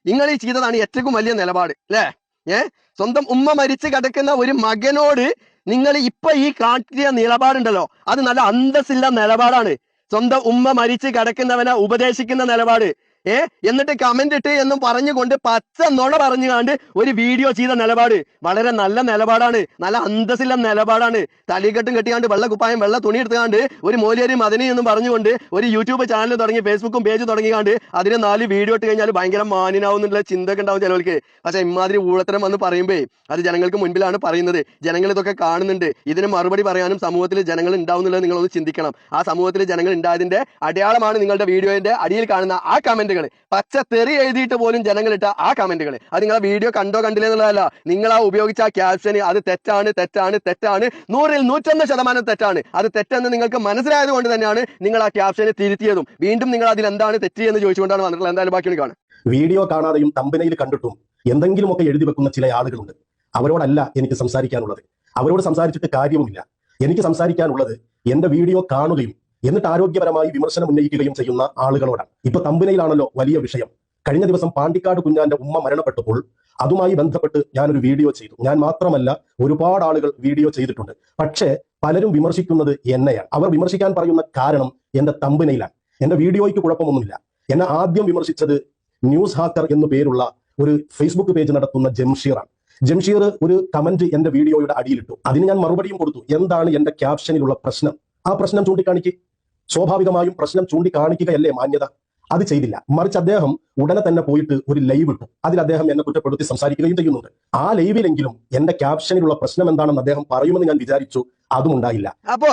നിങ്ങൾ ഈ ചെയ്തതാണ് ഏറ്റവും വലിയ നിലപാട് അല്ലേ? ഏ? സ്വന്തം ഉമ്മ മരിച്ചു കിടക്കുന്ന ഒരു മകനോട് നിങ്ങൾ ഇപ്പൊ ഈ കാട്ടിയ നിലപാടുണ്ടല്ലോ. അത് നല്ല അന്തസ്സില്ല നിലപാടാണ്. സ്വന്തം ഉമ്മ മരിച്ചു കിടക്കുന്നവനെ ഉപദേശിക്കുന്ന നിലപാട്. ഏ? എന്നിട്ട് കമന്റ് ഇട്ട് എന്നും പറഞ്ഞുകൊണ്ട് പച്ച നുണ പറഞ്ഞുകൊണ്ട് ഒരു വീഡിയോ ചെയ്ത നിലപാട്. വളരെ നല്ല നിലപാടാണ്. നല്ല അന്തസ്സില്ല നിലപാടാണ്. തലികെട്ടും കെട്ടിയാണ്ട് വെള്ള കുപ്പായം വെള്ള തുണി എടുത്തുകാണ്ട് ഒരു മോലിയരി മദനി എന്നും പറഞ്ഞുകൊണ്ട് ഒരു യൂട്യൂബ് ചാനൽ തുടങ്ങി ഫേസ്ബുക്കും പേജ് തുടങ്ങിക്കാണ്ട് അതിന് നാല് വീഡിയോ ഇട്ട് കഴിഞ്ഞാൽ ഭയങ്കര മാനിനാവുന്നുള്ള ചിന്തയൊക്കെ ഉണ്ടാവും ചിലവർക്ക്. പക്ഷെ ഇമാതിരി ഊഴത്തരം വന്ന് പറയുമ്പേ അത് ജനങ്ങൾക്ക് മുൻപിലാണ് പറയുന്നത്. ജനങ്ങൾ ഇതൊക്കെ കാണുന്നുണ്ട്. ഇതിന് മറുപടി പറയാനും സമൂഹത്തിൽ ജനങ്ങൾ ഉണ്ടാവുന്നുള്ളത് നിങ്ങളൊന്ന് ചിന്തിക്കണം. ആ സമൂഹത്തിൽ ജനങ്ങൾ ഉണ്ടായതിന്റെ അടയാളമാണ് നിങ്ങളുടെ വീഡിയോന്റെ അടിയിൽ കാണുന്ന ആ കമന്റുകൾ പച്ച തെറി എഴുതിയിട്ട് പോലും ജനങ്ങൾ ഇട്ട ആ കമന്റുകൾ അത് നിങ്ങൾ വീഡിയോ കണ്ടോ കണ്ടില്ല എന്നുള്ളതല്ല. നിങ്ങൾ ആ ഉപയോഗിച്ച ആ ക്യാപ്ഷന് അത് തെറ്റാണ് തെറ്റാണ് തെറ്റാണ്. നൂറിൽ നൂറ്റൊന്ന് ശതമാനം തെറ്റാണ്. അത് തെറ്റെന്ന് നിങ്ങൾക്ക് മനസ്സിലായത് കൊണ്ട് തന്നെയാണ് നിങ്ങൾ ആ ക്യാപ്ഷന് തിരുത്തിയതും. വീണ്ടും നിങ്ങൾ അതിൽ എന്താണ് തെറ്റി എന്ന് ചോദിച്ചുകൊണ്ടാണ് വന്നിട്ടുള്ളത്. എന്തായാലും ബാക്കി കാണാം വീഡിയോ കാണാതെയും തമ്പനയിൽ കണ്ടിട്ടും എന്തെങ്കിലുമൊക്കെ എഴുതി വെക്കുന്ന ചില ആളുകളുണ്ട്. അവരോടല്ല എനിക്ക് സംസാരിക്കാനുള്ളത്. അവരോട് സംസാരിച്ചിട്ട് കാര്യവുമില്ല. എനിക്ക് സംസാരിക്കാനുള്ളത് എന്റെ വീഡിയോ കാണുകയും എന്നിട്ട് ആരോഗ്യപരമായി വിമർശനം ഉന്നയിക്കുകയും ചെയ്യുന്ന ആളുകളോടാണ്. ഇപ്പൊ തമ്പനയിലാണല്ലോ വലിയ വിഷയം. കഴിഞ്ഞ ദിവസം പാണ്ടിക്കാട് കുഞ്ഞാന്റെ ഉമ്മ മരണപ്പെട്ടപ്പോൾ അതുമായി ബന്ധപ്പെട്ട് ഞാനൊരു വീഡിയോ ചെയ്തു. ഞാൻ മാത്രമല്ല ഒരുപാട് ആളുകൾ വീഡിയോ ചെയ്തിട്ടുണ്ട്. പക്ഷേ പലരും വിമർശിക്കുന്നത് എന്നെയാണ്. അവർ വിമർശിക്കാൻ പറയുന്ന കാരണം എന്റെ തമ്പനയിലാണ്. എന്റെ വീഡിയോയ്ക്ക് കുഴപ്പമൊന്നുമില്ല. എന്നെ ആദ്യം വിമർശിച്ചത് ന്യൂസ് ഹാക്കർ എന്നു പേരുള്ള ഒരു ഫേസ്ബുക്ക് പേജ് നടത്തുന്ന ജംഷീറാണ്. ജംഷീർ ഒരു കമന്റ് എന്റെ വീഡിയോയുടെ അടിയിലിട്ടു. അതിന് ഞാൻ മറുപടിയും കൊടുത്തു. എന്താണ് എന്റെ ക്യാപ്ഷനിലുള്ള പ്രശ്നം? ആ പ്രശ്നം ചൂണ്ടിക്കാണിക്ക്. സ്വാഭാവികമായും പ്രശ്നം ചൂണ്ടിക്കാണിക്കുകയല്ലേ മാന്യത? അത് ചെയ്തില്ല. മറിച്ച് അദ്ദേഹം ഉടനെ തന്നെ പോയിട്ട് ഒരു ലൈവ് ഇട്ടു. അതിൽ അദ്ദേഹം എന്നെ കുറ്റപ്പെടുത്തി സംസാരിക്കുകയും ചെയ്യുന്നുണ്ട്. ആ ലൈവിലെങ്കിലും എന്റെ ക്യാപ്ഷനിലുള്ള പ്രശ്നം എന്താണെന്ന് അദ്ദേഹം പറയുമെന്ന് ഞാൻ വിചാരിച്ചു. അതും ഉണ്ടായില്ല. അപ്പോ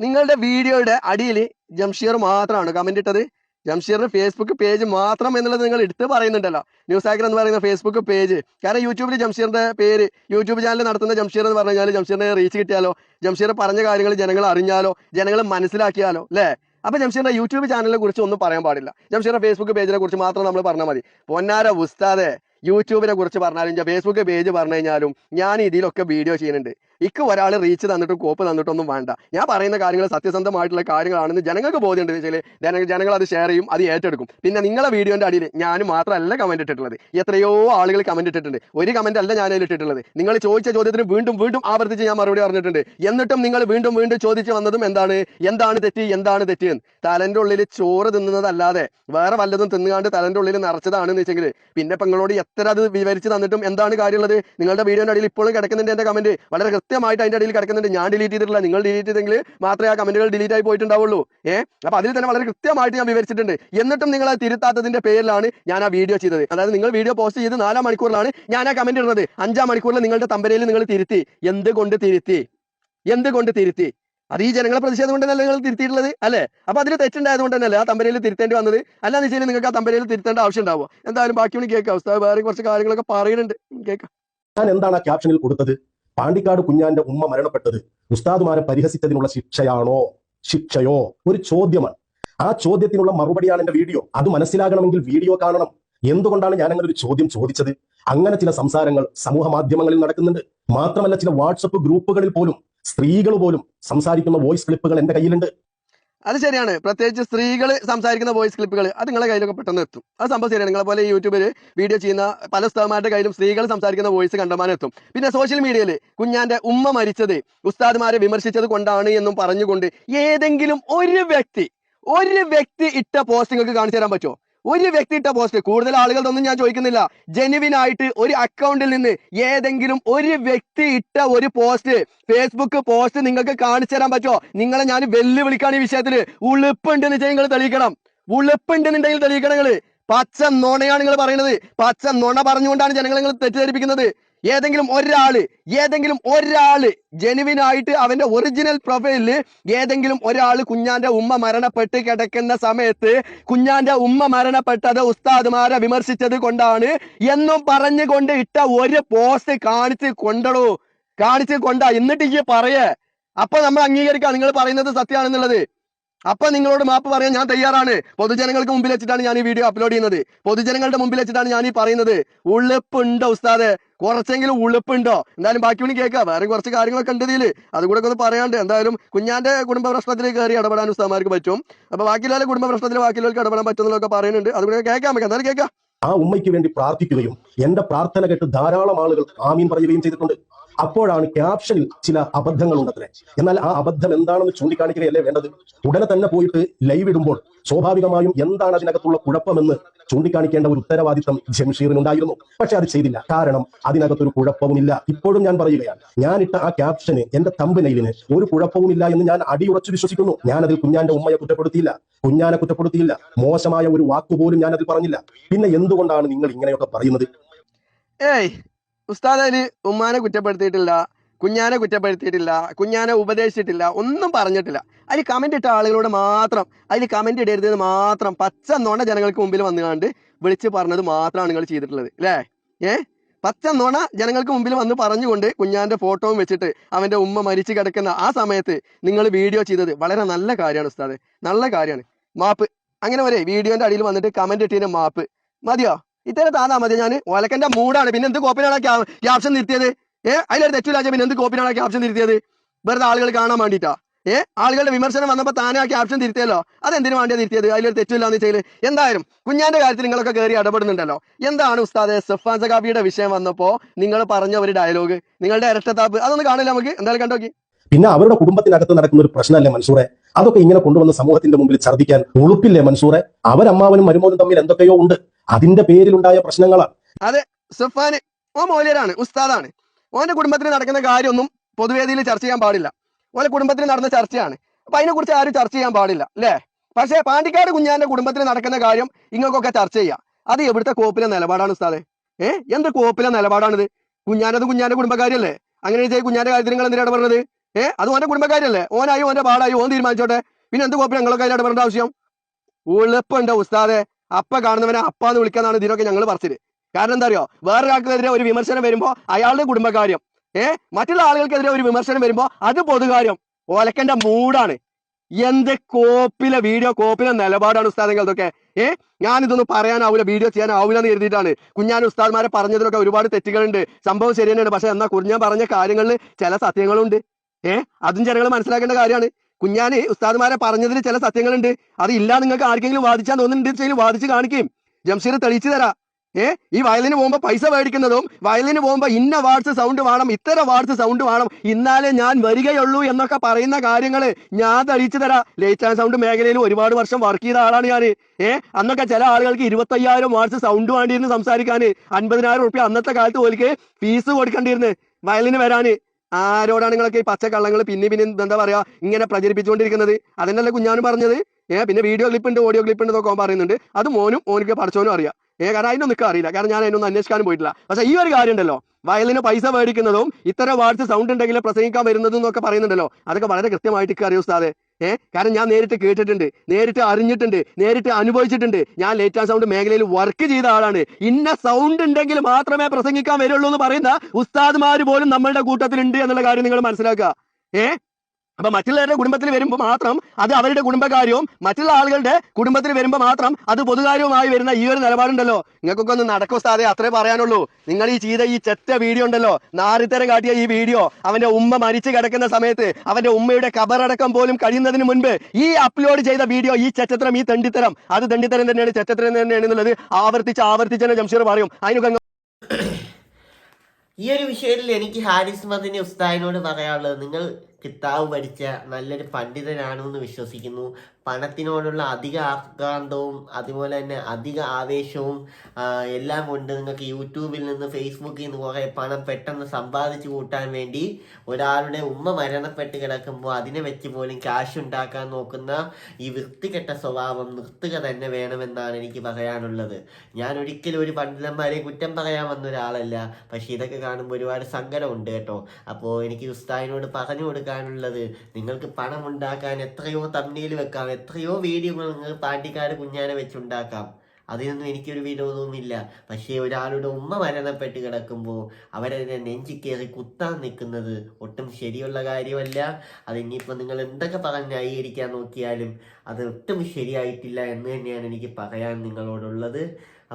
നിങ്ങളുടെ വീഡിയോയുടെ അടിയിൽ ജംഷീർ മാത്രമാണ് കമന്റ് ഇട്ടത്. ജംഷീറിന്റെ ഫേസ്ബുക്ക് പേജ് മാത്രം എന്നുള്ളത് നിങ്ങൾ എടുത്ത് പറയുന്നുണ്ടല്ലോ. ന്യൂസ് ആക്കർ എന്ന് പറയുന്ന ഫേസ്ബുക്ക് പേജ് കാരണം യൂട്യൂബിൽ ജംഷീറിന്റെ പേര് യൂട്യൂബ് ചാനൽ നടത്തുന്ന ജംഷീർ എന്ന് പറഞ്ഞു കഴിഞ്ഞാൽ ജംഷീറിനെ റീച്ച് കിട്ടിയാലോ? ജംഷീർ പറഞ്ഞ കാര്യങ്ങൾ ജനങ്ങൾ അറിഞ്ഞാലോ? ജനങ്ങൾ മനസ്സിലാക്കിയാലോ? അല്ലേ? അപ്പൊ ജംഷീറിന്റെ യൂട്യൂബ് ചാനലിനെ കുറിച്ച് ഒന്നും പറയാൻ പാടില്ല. ജംഷീറിന്റെ ഫേസ്ബുക്ക് പേജിനെ കുറിച്ച് മാത്രം നമ്മൾ പറഞ്ഞാൽ മതി. പൊന്നാര ഉസ്താദെ യൂട്യൂബിനെ കുറിച്ച് പറഞ്ഞാലും ഫേസ്ബുക്ക് പേജ് പറഞ്ഞു കഴിഞ്ഞാലും ഞാൻ ഇതിലൊക്കെ വീഡിയോ ചെയ്യുന്നുണ്ട്. ഇക്ക് ഒരാൾ റീച്ച് തന്നിട്ട് കോപ്പ് തന്നിട്ടൊന്നും വേണ്ട. ഞാൻ പറയുന്ന കാര്യങ്ങൾ സത്യസന്ധമായിട്ടുള്ള കാര്യങ്ങളാണെന്ന് ജനങ്ങൾക്ക് ബോധ്യമുണ്ട് വെച്ചാൽ ജനങ്ങൾ അത് ഷെയർ ചെയ്യും അത് ഏറ്റെടുക്കും. പിന്നെ നിങ്ങളെ വീഡിയോന്റെ അടിയിൽ ഞാൻ മാത്രമല്ല കമന്റ് ഇട്ടിട്ടുള്ളത്. എത്രയോ ആളുകൾ കമന്റ് ഇട്ടിട്ടുണ്ട്. ഒരു കമന്റ് അല്ല ഞാൻ ഇട്ടിട്ടുള്ളത്. നിങ്ങൾ ചോദിച്ച ചോദ്യത്തിന് വീണ്ടും വീണ്ടും ആവർത്തിച്ച് ഞാൻ മറുപടി പറഞ്ഞിട്ടുണ്ട്. എന്നിട്ടും നിങ്ങൾ വീണ്ടും വീണ്ടും ചോദിച്ചു വന്നതും എന്താണ്? എന്താണ് തെറ്റ്? എന്താണ് തെറ്റ് തലന്റെ ഉള്ളിൽ ചോറ് തിന്നുന്നതല്ലാതെ വേറെ വല്ലതും തിന്നുകാണ്ട് തലന്റെ ഉള്ളിൽ നിറച്ചതാണെന്ന് വെച്ചെങ്കിൽ പിന്നെ ഇപ്പൊ നിങ്ങളോട് എത്ര അത് വിവരിച്ച് തന്നിട്ടും എന്താണ് കാര്യമുള്ളത്? നിങ്ങളുടെ വീഡിയോന്റെ അടിയിൽ ഇപ്പോഴും കിടക്കുന്നുണ്ട് എന്റെ കമന്റ് വളരെ കൃത്യമായിട്ട് അതിന്റെ ഇടയിൽ കിടക്കുന്നുണ്ട്. ഞാൻ ഡിലീറ്റ് ചെയ്തിട്ടില്ല. നിങ്ങൾ ഡിലീറ്റ് ചെയ്തെങ്കിൽ മാത്രമേ ആ കമന്റുകൾ ഡിലീറ്റ് ആയി പോയിട്ടുണ്ടാവുള്ളൂ. ഏഹ് അപ്പൊ അതിൽ തന്നെ വളരെ കൃത്യമായിട്ട് ഞാൻ വിവരിച്ചിട്ടുണ്ട്. എന്നിട്ടും നിങ്ങൾ അത് തിരുത്താത്തതിന്റെ പേരിലാണ് ഞാൻ ആ വീഡിയോ ചെയ്തത്. അതായത് നിങ്ങൾ വീഡിയോ പോസ്റ്റ് ചെയ്ത് നാലാം മണിക്കൂറിലാണ് ഞാൻ ആ കമന്റ് ഇടുന്നത്. അഞ്ചാം മണിക്കൂറിൽ നിങ്ങളുടെ തമ്പരയിൽ നിങ്ങൾ തിരുത്തി. എന്തുകൊണ്ട് തിരുത്തി? എന്തുകൊണ്ട് തിരുത്തി? അത് ഈ ജനങ്ങളെ പ്രതിഷേധം കൊണ്ട് തന്നെ നിങ്ങൾ തിരുത്തിയിട്ടുള്ളത്? അല്ലേ? അപ്പൊ അതിൽ തെറ്റുണ്ടായത് കൊണ്ട് തന്നെയല്ലേ ആ തമ്പരയിൽ തിരുത്തേണ്ടി വന്നത്? അല്ലാന്ന് വെച്ചാൽ നിങ്ങൾക്ക് ആ തമ്പരയിൽ തിരുത്തേണ്ട ആവശ്യം ഉണ്ടാവും എന്തായാലും ബാക്കി ഒന്ന് കേൾക്കാം. വേറെ കുറച്ച് കാര്യങ്ങളൊക്കെ പറയുന്നുണ്ട്. കേൾക്കാം. ഞാൻ എന്താണ് ആ ക്യാപ്ഷനിൽ കൊടുത്തത്? പാണ്ടിക്കാട് കുഞ്ഞാന്റെ ഉമ്മ മരണപ്പെട്ടത് ഉസ്താദുമാരെ പരിഹസിച്ചതിനുള്ള ശിക്ഷയാണോ? ശിക്ഷയോ? ഒരു ചോദ്യമാണ്. ആ ചോദ്യത്തിനുള്ള മറുപടിയാണ് എന്റെ വീഡിയോ. അത് മനസ്സിലാകണമെങ്കിൽ വീഡിയോ കാണണം. എന്തുകൊണ്ടാണ് ഞാൻ അങ്ങനെ ഒരു ചോദ്യം ചോദിച്ചത്? അങ്ങനെ ചില സംസാരങ്ങൾ സമൂഹ മാധ്യമങ്ങളിൽ നടക്കുന്നുണ്ട്. മാത്രമല്ല ചില വാട്സപ്പ് ഗ്രൂപ്പുകളിൽ പോലും സ്ത്രീകൾ പോലും സംസാരിക്കുന്ന വോയിസ് ക്ലിപ്പുകൾ എന്റെ കയ്യിലുണ്ട്. അത് ശരിയാണ്. പ്രത്യേകിച്ച് സ്ത്രീകൾ സംസാരിക്കുന്ന വോയിസ് ക്ലിപ്പുകൾ അത് നിങ്ങളെ കയ്യിലൊക്കെ പെട്ടെന്ന് എത്തും. അത് സംഭവം ശരിയാണ്. നിങ്ങളെ പോലെ യൂട്യൂബിൽ വീഡിയോ ചെയ്യുന്ന പല സ്ഥലമാരുടെ കയ്യിലും സ്ത്രീകൾ സംസാരിക്കുന്ന വോയിസ് കണ്ടമാനം എത്തും. പിന്നെ സോഷ്യൽ മീഡിയയിൽ കുഞ്ഞാന്റെ ഉമ്മ മരിച്ചത് ഉസ്താദ്മാരെ വിമർശിച്ചത് കൊണ്ടാണ് എന്നും പറഞ്ഞുകൊണ്ട് ഏതെങ്കിലും ഒരു വ്യക്തി ഒരു വ്യക്തി ഇട്ട പോസ്റ്റ് നിങ്ങൾക്ക് കാണിച്ചു തരാൻ പറ്റുമോ? ഒരു വ്യക്തി ഇട്ട പോസ്റ്റ്. കൂടുതൽ ആളുകളൊന്നും ഞാൻ ചോദിക്കുന്നില്ല. ജെനുവിൻ ആയിട്ട് ഒരു അക്കൗണ്ടിൽ നിന്ന് ഏതെങ്കിലും ഒരു വ്യക്തി ഇട്ട ഒരു പോസ്റ്റ് ഫേസ്ബുക്ക് പോസ്റ്റ് നിങ്ങൾക്ക് കാണിച്ചു തരാൻ പറ്റുമോ? നിങ്ങളെ ഞാൻ വെല്ലുവിളിക്കാണ് ഈ വിഷയത്തിൽ ഉളുപ്പുണ്ട് എന്ന് നിങ്ങൾ തെളിയിക്കണം. ഉളുപ്പുണ്ടെന്നുണ്ടെങ്കിൽ തെളിയിക്കണം നിങ്ങൾ പച്ച നുണയാണ് നിങ്ങൾ പറയുന്നത്. പച്ച നുണ പറഞ്ഞുകൊണ്ടാണ് ജനങ്ങളെ നിങ്ങൾ തെറ്റിദ്ധരിപ്പിക്കുന്നത്. ഏതെങ്കിലും ഒരാൾ ഏതെങ്കിലും ഒരാൾ ജെനുവിനായിട്ട് അവന്റെ ഒറിജിനൽ പ്രൊഫൈലിൽ ഏതെങ്കിലും ഒരാൾ കുഞ്ഞാന്റെ ഉമ്മ മരണപ്പെട്ട് കിടക്കുന്ന സമയത്ത് കുഞ്ഞാന്റെ ഉമ്മ മരണപ്പെട്ടത് ഉസ്താദ്മാരെ വിമർശിച്ചത് കൊണ്ടാണ് എന്നും പറഞ്ഞുകൊണ്ട് ഇട്ട ഒരു പോസ്റ്റ് കാണിച്ച് കൊണ്ടടോ കാണിച്ച് കൊണ്ട. എന്നിട്ട് ഈ പറയേ. അപ്പൊ നമ്മൾ അംഗീകരിക്കാം. നിങ്ങൾ പറയുന്നത് സത്യമാണെന്നുള്ളത്. അപ്പൊ നിങ്ങളോട് മാപ്പ് പറയാൻ ഞാൻ തയ്യാറാണ്. പൊതുജനങ്ങൾക്ക് മുമ്പിൽ വെച്ചിട്ടാണ് ഞാൻ ഈ വീഡിയോ അപ്ലോഡ് ചെയ്യുന്നത്. പൊതുജനങ്ങളുടെ മുമ്പിൽ വെച്ചിട്ടാണ് ഞാൻ ഈ പറയുന്നത്. ഉള്ളിപ്പുണ്ട് ഉസ്താദെ? കുറച്ചെങ്കിലും ഉളുപ്പുണ്ടോ? എന്തായാലും ബാക്കി കൂടി കേൾക്കാം. വേറെ കുറച്ച് കാര്യങ്ങളൊക്കെ ഉണ്ട് ഇതിൽ അതുകൂടെ ഒന്ന് പറയാണ്ട് എന്തായാലും കുഞ്ഞാന്റെ കുടുംബ പ്രശ്നത്തിൽ കയറി ഇടപെടാൻ ഉസ്താമാർക്ക് പറ്റും. അപ്പൊ ബാക്കിയുള്ള കുടുംബ പ്രശ്നത്തിൽ ബാക്കിയുള്ളവർക്ക് ഇടപെടാൻ പറ്റുന്നതൊക്കെ പറയുന്നുണ്ട്. അതുകൂടെ കേൾക്കാം നമുക്ക്. എന്തായാലും കേൾക്കാം. ആ ഉമ്മയ്ക്ക് വേണ്ടി പ്രാർത്ഥിക്കുകയും എന്റെ പ്രാർത്ഥന കേട്ട് ധാരാളം ആളുകൾ ആമീൻ പറയുകയും ചെയ്തിട്ടുണ്ട്. അപ്പോഴാണ് ക്യാപ്ഷനിൽ ചില അബദ്ധങ്ങൾ ഉണ്ടത്രേ എന്നാൽ ആ അബദ്ധം എന്താണെന്ന് ചൂണ്ടിക്കാണിക്കുകയല്ലേ വേണ്ടത്? ഉടനെ തന്നെ പോയിട്ട് ലൈവ് ഇടുമ്പോൾ സ്വാഭാവികമായും എന്താണ് അതിനകത്തുള്ള കുഴപ്പമെന്ന് ചൂണ്ടിക്കാണിക്കേണ്ട ഒരു ഉത്തരവാദിത്തം ജംഷീറിനുണ്ടായിരുന്നു. പക്ഷെ അത് ചെയ്തില്ല. കാരണം അതിനകത്തൊരു കുഴപ്പവുമില്ല. ഇപ്പോഴും ഞാൻ പറയുകയാണ് ഞാനിട്ട ആ ക്യാപ്ഷന് എന്റെ തമ്പനയിലിന് ഒരു കുഴപ്പവുമില്ല എന്ന് ഞാൻ അടിയുറച്ചു വിശ്വസിക്കുന്നു. ഞാൻ അതിൽ കുഞ്ഞാന്റെ ഉമ്മയെ കുറ്റപ്പെടുത്തിയില്ല. കുഞ്ഞാനെ കുറ്റപ്പെടുത്തിയില്ല. മോശമായ ഒരു വാക്കുപോലും ഞാൻ അതിൽ പറഞ്ഞില്ല. പിന്നെ എന്തുകൊണ്ടാണ് നിങ്ങൾ ഇങ്ങനെയൊക്കെ പറയുന്നത്? ഏയ് ഉസ്താദ് അതിൽ ഉമ്മാനെ കുറ്റപ്പെടുത്തിയിട്ടില്ല കുഞ്ഞാനെ കുറ്റപ്പെടുത്തിയിട്ടില്ല കുഞ്ഞാനെ ഉപദേശിച്ചിട്ടില്ല ഒന്നും പറഞ്ഞിട്ടില്ല. അതിൽ കമന്റ് ഇട്ട ആളുകളോട് മാത്രം അതിൽ കമന്റ് ഇടരുതെന്ന് മാത്രം പച്ച നോണ ജനങ്ങൾക്ക് മുമ്പിൽ വന്നുകൊണ്ട് വിളിച്ച് പറഞ്ഞത് മാത്രമാണ് നിങ്ങൾ ചെയ്തിട്ടുള്ളത് അല്ലേ ഏ? പച്ച നോണ ജനങ്ങൾക്ക് മുമ്പിൽ വന്ന് പറഞ്ഞുകൊണ്ട് കുഞ്ഞാന്റെ ഫോട്ടോയും വെച്ചിട്ട് അവന്റെ ഉമ്മ മരിച്ചു കിടക്കുന്ന ആ സമയത്ത് നിങ്ങൾ വീഡിയോ ചെയ്തത് വളരെ നല്ല കാര്യമാണ് ഉസ്താദ്. നല്ല കാര്യമാണ്. മാപ്പ്. അങ്ങനെ വരെ വീഡിയോന്റെ അടിയിൽ വന്നിട്ട് കമന്റ് ഇട്ടതിന്റെ മാപ്പ്. മതിയോ? ഇത്തരം താന്നാ മതി ഞാൻ ഒലക്കന്റെ മൂടാണ്. പിന്നെ എന്ത് കോപ്പിനാണ് ക്യാപ്ഷൻ നിർത്തിയത്? ഏ അതിലൊരു തെറ്റില്ലാച്ച പിന്നെ എന്ത് കോപ്പിനാണ് ക്യാപ്ഷൻ നിർത്തിയത്? വെറുതെ ആളുകൾ കാണാൻ വേണ്ടിട്ടാ ഏ ആളുകളുടെ വിമർശനം വന്നപ്പോൾ താനെ ആ ക്യാപ്ഷൻ തിരുത്തിയല്ലോ. അതെന്തിനു വേണ്ടിയാ തിരുത്തിയത്? അതിലൊരു തെറ്റില്ലാന്ന് വെച്ചാൽ എന്തായാലും കുഞ്ഞാന്റെ കാര്യത്തിൽ നിങ്ങളൊക്കെ കയറി ഇടപെടുന്നുണ്ടല്ലോ. എന്താണ് ഉസ്താദെ സഫാൻ സഖാബിയുടെ വിഷയം വന്നപ്പോ നിങ്ങൾ പറഞ്ഞ ഒരു ഡയലോഗ് നിങ്ങളുടെ ഇരട്ടത്താപ്പ് അതൊന്ന് കാണില്ല നമുക്ക്? എന്തായാലും കണ്ടോക്കി പിന്നെ അവരുടെ കുടുംബത്തിനകത്ത് നടക്കുന്ന ഒരു പ്രശ്നമല്ലേ മൻസൂറെ? അതൊക്കെ ഇങ്ങനെ കൊണ്ടുവന്ന് സമൂഹത്തിന്റെ മുമ്പിൽ ഛർദ്ദിക്കാൻ ഉളുപ്പില്ലേ മൻസൂറെ? അവരമ്മാവനും മരുമോനും തമ്മിൽ എന്തൊക്കെയോ ഉണ്ട്. അതിന്റെ പേരിലുണ്ടായ പ്രശ്നങ്ങളാണ്. അതെ സുഫാന് ഓ മൗലിയരാണ് ഉസ്താദാണ്. ഓന്റെ കുടുംബത്തിൽ നടക്കുന്ന കാര്യമൊന്നും പൊതുവേദിയിൽ ചർച്ച ചെയ്യാൻ പാടില്ല. ഓലെ കുടുംബത്തിൽ നടന്ന ചർച്ചയാണ്. അപ്പൊ അതിനെ കുറിച്ച് ആരും ചർച്ച ചെയ്യാൻ പാടില്ല അല്ലേ? പക്ഷേ പാണ്ടിക്കാട് കുഞ്ഞാന്റെ കുടുംബത്തിൽ നടക്കുന്ന കാര്യം ഇങ്ങൾക്കൊക്കെ ചർച്ച ചെയ്യാം. അത് എവിടുത്തെ കോപ്പിലെ നിലപാടാണ് ഉസ്താദെ? ഏ എന്ത് കോപ്പിലെ നിലപാടാണിത്? കുഞ്ഞാനത് കുഞ്ഞാന്റെ കുടുംബക്കാരല്ലേ അങ്ങനെ ചെയ്ത് കുഞ്ഞാന്റെ കാര്യത്തിൽ നിങ്ങൾ എന്തിനാണ് പറഞ്ഞത് ഏ അത് ഓന്റെ കുടുംബക്കാരല്ലേ ഓനായി ഓന്റെ പാടായി ഓൻ തീരുമാനിച്ചോട്ടെ. പിന്നെ എന്ത് കോപ്പിൽ ഞങ്ങളൊക്കെ അതിൽ പറഞ്ഞ ആവശ്യം? ഉളുപ്പുണ്ടോ ഉസ്താദെ. അപ്പ കാണുന്നവനെ അപ്പ എന്ന് വിളിക്കാന്നാണ് ഇതിനൊക്കെ ഞങ്ങൾ പറഞ്ഞത് കാരണം എന്താ അറിയോ? വേറൊരാൾക്കെതിരെ ഒരു വിമർശനം വരുമ്പോ അയാളുടെ കുടുംബകാര്യം. ഏ? മറ്റുള്ള ആളുകൾക്കെതിരെ ഒരു വിമർശനം വരുമ്പോ അത് പൊതുകാര്യം. ഓലക്കന്റെ മൂടാണ് എന്ത് കോപ്പിലെ വീഡിയോ കോപ്പിലെ നിലപാടാണ് ഉസ്താദങ്ങൾ ഇതൊക്കെ ഏ? ഞാൻ ഇതൊന്നും പറയാനാവൂല വീഡിയോ ചെയ്യാനാവൂല എന്ന് കരുതിയിട്ടാണ്. കുഞ്ഞാൻ ഉസ്താദ്മാരെ പറഞ്ഞതിലൊക്കെ ഒരുപാട് തെറ്റുകളുണ്ട്. സംഭവം ശരി തന്നെയാണ് പക്ഷെ എന്നാ കുഞ്ഞാൻ പറഞ്ഞ കാര്യങ്ങളിൽ ചില സത്യങ്ങളുണ്ട്. ഏ? അതും ജനങ്ങൾ മനസ്സിലാക്കേണ്ട കാര്യമാണ്. കുഞ്ഞാന് ഉസ്താദ്മാരെ പറഞ്ഞതിൽ ചില സത്യങ്ങളുണ്ട്. അത് ഇല്ല നിങ്ങൾക്ക് ആർക്കെങ്കിലും വാദിച്ചാൽ തോന്നുന്നുണ്ടെങ്കിൽ വാദിച്ച് കാണിക്കുകയും ജംഷീർ തെളിയിച്ചു തരാം. ഏ? ഈ വയലിന് പോകുമ്പോ പൈസ മേടിക്കുന്നതും വയലിന് പോകുമ്പോ ഇന്ന വാർഡ്സ് സൗണ്ട് വേണം ഇത്തര വാർഡ്സ് സൗണ്ട് വേണം. ഇന്നാലേ ഞാൻ വരികയുള്ളൂ എന്നൊക്കെ പറയുന്ന കാര്യങ്ങൾ ഞാൻ തെളിയിച്ചു തരാം. ലേറ്റ് ആൻഡ് സൗണ്ട് മേഖലയിൽ ഒരുപാട് വർഷം വർക്ക് ചെയ്ത ആളാണ് ഞാൻ ഏ? അന്നൊക്കെ ചില ആളുകൾക്ക് ഇരുപത്തയ്യായിരം വാർഡ്സ് സൗണ്ട് വേണ്ടിയിരുന്നു സംസാരിക്കാൻ അൻപതിനായിരം റുപ്യ അന്നത്തെ കാലത്ത് ഓലിക്ക് ഫീസ് കൊടുക്കേണ്ടിയിരുന്നു വയലിന് വരാന്. ആരോടാണ് നിങ്ങളൊക്കെ ഈ പച്ച കള്ളങ്ങൾ പിന്നെ പിന്നെ എന്താ പറയാ ഇങ്ങനെ പ്രചരിപ്പിച്ചുകൊണ്ടിരിക്കുന്നത്? അതന്നെയല്ലേ കുഞ്ഞാനും പറഞ്ഞത്? ഏഹ് പിന്നെ വീഡിയോ ക്ലിപ്പ് ഉണ്ട് ഓഡിയോ ക്ലിപ്പ് ഉണ്ട് നോക്കാൻ പറയുന്നുണ്ട്. അത് മോനും മോനിക്ക് പഠിച്ചോനും അറിയാം. ഏ കാരണം അതിനൊന്നും നിൽക്കാൻ അറിയില്ല. കാരണം ഞാൻ അതിനൊന്നും അന്വേഷിക്കാനും പോയിട്ടില്ല. പക്ഷേ ഈ ഒരു കാര്യം ഉണ്ടല്ലോ വയലിന് പൈസ മേടിക്കുന്നതും ഇത്തരം വാർഡ്സ് സൗണ്ട് ഉണ്ടെങ്കിൽ പ്രസംഗിക്കാൻ വരുന്നതും എന്നൊക്കെ പറയുന്നുണ്ടല്ലോ. അതൊക്കെ വളരെ കൃത്യമായിട്ട് അറിയൂ സാറേ ഏ? കാരണം ഞാൻ നേരിട്ട് കേട്ടിട്ടുണ്ട് നേരിട്ട് അറിഞ്ഞിട്ടുണ്ട് നേരിട്ട് അനുഭവിച്ചിട്ടുണ്ട്. ഞാൻ ലേറ്റ് സൗണ്ട് മേഖലയിൽ വർക്ക് ചെയ്ത ആളാണ്. ഇന്ന സൗണ്ട് ഉണ്ടെങ്കിൽ മാത്രമേ പ്രസംഗിക്കാൻ വരുള്ളൂ എന്ന് പറയുന്ന ഉസ്താദ്മാര് പോലും നമ്മളുടെ കൂട്ടത്തിലുണ്ട് എന്നുള്ള കാര്യം നിങ്ങൾ മനസ്സിലാക്കുക. ഏ? അപ്പൊ മറ്റുള്ളവരുടെ കുടുംബത്തിൽ വരുമ്പോൾ മാത്രം അത് അവരുടെ കുടുംബകാര്യവും മറ്റുള്ള ആളുകളുടെ കുടുംബത്തിൽ വരുമ്പോൾ മാത്രം അത് പൊതുകാര്യവുമായി വരുന്ന ഈ ഒരു നിലപാടുണ്ടല്ലോ. നിങ്ങൾക്കൊക്കെ ഒന്ന് നടക്കും സാധേ അത്രേ പറയാനുള്ളൂ. നിങ്ങൾ ഈ ചെയ്ത ഈ ചെത്ത വീഡിയോ ഉണ്ടല്ലോ നാറിത്തരം കാട്ടിയ ഈ വീഡിയോ അവന്റെ ഉമ്മ മരിച്ചു കിടക്കുന്ന സമയത്ത് അവന്റെ ഉമ്മയുടെ കബറടക്കം പോലും കഴിയുന്നതിന് മുൻപ് ഈ അപ്ലോഡ് ചെയ്ത വീഡിയോ ഈ ചെറ്റത്തരം ഈ തെണ്ടിത്തരം അത് തെണ്ടിത്തരം തന്നെയാണ് ചെറ്റത്തരം തന്നെയാണ് എന്നുള്ളത് ആവർത്തിച്ച് ആവർത്തിച്ച് തന്നെ ജംഷീർ പറയും. അതിനൊക്കെ ഈ ഒരു വിഷയത്തിൽ എനിക്ക് ഹാരിസ് മദിനി ഉസ്താദിനോട് പറയാനുള്ളത് നിങ്ങൾ കിത്താവ് പഠിച്ച നല്ലൊരു പണ്ഡിതനാണെന്ന് വിശ്വസിക്കുന്നു. പണത്തിനോടുള്ള അധിക ആക്രാന്തവും അതുപോലെ തന്നെ അധിക ആവേശവും എല്ലാം കൊണ്ട് നിങ്ങൾക്ക് യൂട്യൂബിൽ നിന്ന് ഫേസ്ബുക്കിൽ നിന്ന് കുറേ പണം പെട്ടെന്ന് സമ്പാദിച്ചു കൂട്ടാൻ വേണ്ടി ഒരാളുടെ ഉമ്മ മരണപ്പെട്ട് കിടക്കുമ്പോൾ അതിനെ വെച്ച് പോലും ക്യാഷ് ഉണ്ടാക്കാൻ നോക്കുന്ന ഈ വൃത്തികെട്ട സ്വഭാവം നിർത്തുക തന്നെ വേണമെന്നാണ് എനിക്ക് പറയാനുള്ളത്. ഞാൻ ഒരിക്കലും ഒരു പണ്ഡിതന്മാരെ കുറ്റം പറയാൻ വന്ന ഒരാളല്ല. പക്ഷേ ഇതൊക്കെ കാണുമ്പോൾ ഒരുപാട് സങ്കടമുണ്ട് കേട്ടോ. അപ്പോൾ എനിക്ക് ഉസ്താദിനോട് പറഞ്ഞു കൊടുക്കാനുള്ളത് നിങ്ങൾക്ക് പണം ഉണ്ടാക്കാൻ എത്രയോ തമ്മിൽ വെക്കാം എത്രയോ വീഡിയോകൾ നിങ്ങൾ പാട്ടിക്കാട് കുഞ്ഞാനെ വെച്ചുണ്ടാക്കാം. അതിനൊന്നും എനിക്കൊരു വിരോധവുമില്ല പക്ഷേ ഒരാളുടെ ഉമ്മ മരണപ്പെട്ട് കിടക്കുമ്പോൾ അവരതിനെ നെഞ്ചി കയറി കുത്താൻ നിൽക്കുന്നത് ഒട്ടും ശരിയുള്ള കാര്യമല്ല. അത് ഇനിയിപ്പോൾ നിങ്ങൾ എന്തൊക്കെ പറഞ്ഞ് ന്യായീകരിക്കാൻ നോക്കിയാലും അത് ഒട്ടും ശരിയായിട്ടില്ല എന്ന് തന്നെയാണ് എനിക്ക് പറയാൻ നിങ്ങളോടുള്ളത്.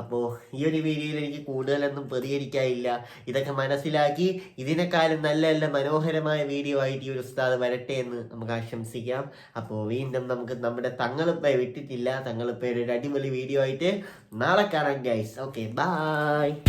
അപ്പോൾ ഈ ഒരു വീഡിയോയിൽ എനിക്ക് കൂടുതലൊന്നും പ്രതികരിക്കാനില്ല. ഇതൊക്കെ മനസ്സിലാക്കി ഇതിനേക്കാളും നല്ല നല്ല മനോഹരമായ വീഡിയോ ആയിട്ട് ഈ ഒരു ഉസ്താദ് വരട്ടെ എന്ന് നമുക്ക് ആശംസിക്കാം. അപ്പോൾ വീണ്ടും നമുക്ക് നമ്മുടെ തങ്ങളിപ്പ വിട്ടിട്ടില്ല. തങ്ങളിപ്പ ഒരു അടിപൊളി വീഡിയോ ആയിട്ട് നാളെ കാണാം ഗൈസ് ഓക്കെ ബൈ